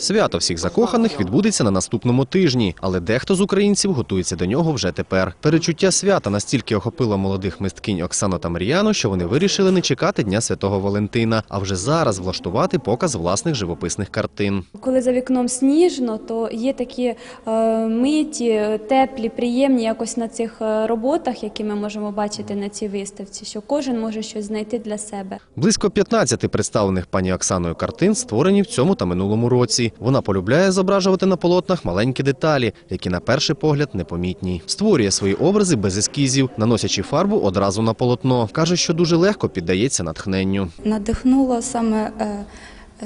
Свято всіх закоханих відбудеться на наступному тижні, але дехто з українців готується до нього вже тепер. Перечуття свята настільки охопило молодих мисткинь Оксану та Мар'яну, що вони вирішили не чекати Дня Святого Валентина, а вже зараз влаштувати показ власних живописних картин. Коли за вікном сніжно, то є такі е, миті, теплі, приємні якось на цих е, роботах, які ми можемо бачити на цій виставці, що кожен може щось знайти для себе. Близько 15 представлених пані Оксаною картин створені в цьому та минулому році. Вона полюбляє зображувати на полотнах маленькі деталі, які на перший погляд непомітні. Створює свої образи без ескізів, наносячи фарбу одразу на полотно. Каже, що дуже легко піддається натхненню. надихнуло саме е,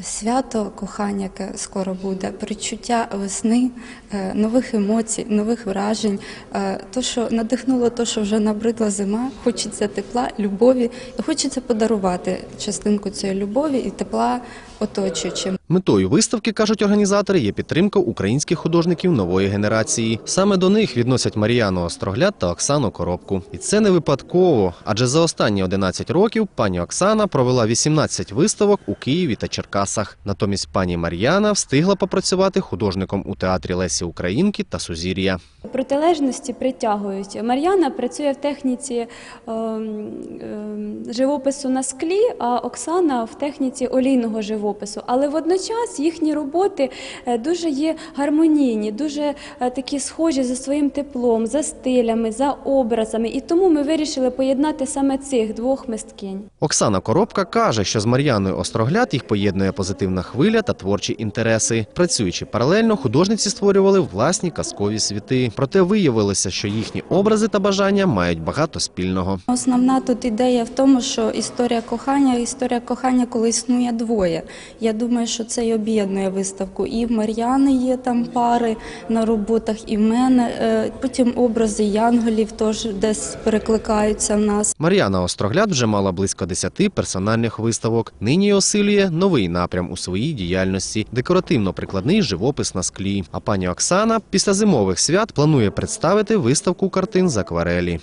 свято кохання, яке скоро буде, перечуття весни, е, нових емоцій, нових вражень. Е, То, що надихнуло, то, що вже набридла зима, хочеться тепла, любові, хочеться подарувати частинку цієї любові і тепла оточуючим. Метою виставки, кажуть організатори, є підтримка українських художників нової генерації. Саме до них відносять Мар'яну Острогляд та Оксану Коробку. І це не випадково, адже за останні 11 років пані Оксана провела 18 виставок у Києві та Черкасах. Натомість пані Мар'яна встигла попрацювати художником у театрі Лесі Українки та Сузір'я. Протилежності притягують. Мар'яна працює в техніці е, е, живопису на склі, а Оксана в техніці олійного живопису. Але водночас їхні роботи е, дуже є гармонійні, дуже е, такі схожі за своїм теплом, за стилями, за образами. І тому ми вирішили поєднати саме цих двох мисткинь. Оксана Коробка каже, що з Мар'яною Острогляд їх поєднує позитивна хвиля та творчі інтереси. Працюючи паралельно, художниці створювали власні казкові світи. Проте виявилося, що їхні образи та бажання мають багато спільного. Основна тут ідея в тому, що історія кохання, історія кохання, коли існує двоє. Я думаю, що це і об'єднує виставку. І в Мар'яни є там пари на роботах, і в мене. Е, Потім образи янголів теж десь перекликаються в нас. Мар'яна Острогляд вже мала близько 10 персональних виставок. Нині осилює новий напрям у своїй діяльності – декоративно-прикладний живопис на склі. А пані Оксана після зимових свят планує представити виставку картин з акварелі.